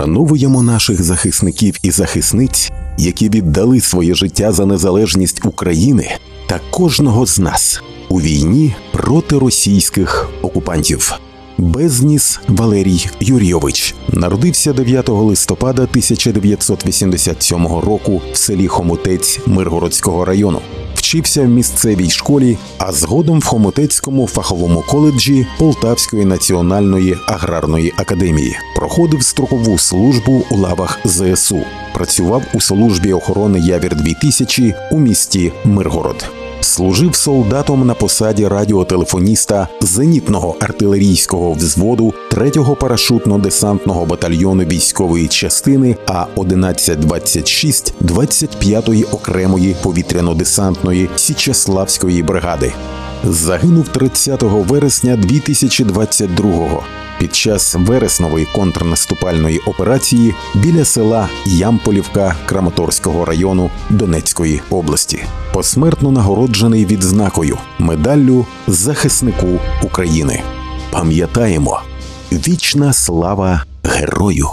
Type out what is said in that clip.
Вшановуємо наших захисників і захисниць, які віддали своє життя за незалежність України та кожного з нас у війні проти російських окупантів. Безніс Валерій Юрійович народився 9 листопада 1987 року в селі Хомутець Миргородського району. Вчився в місцевій школі, а згодом в Хомотецькому фаховому коледжі Полтавської національної аграрної академії. Проходив строкову службу у лавах ЗСУ. Працював у службі охорони Явір 2000 у місті Миргород. Служив солдатом на посаді радіотелефоніста зенітного артилерійського взводу 3-го парашутно-десантного батальйону військової частини А 1126 25-ї окремої повітряно-десантної Січеславської бригади. Загинув 30 вересня 2022-го під час вереснової контрнаступальної операції біля села Ямполівка Краматорського району Донецької області. Посмертно нагороджений відзнакою медаллю захиснику України. Пам'ятаємо, вічна слава герою!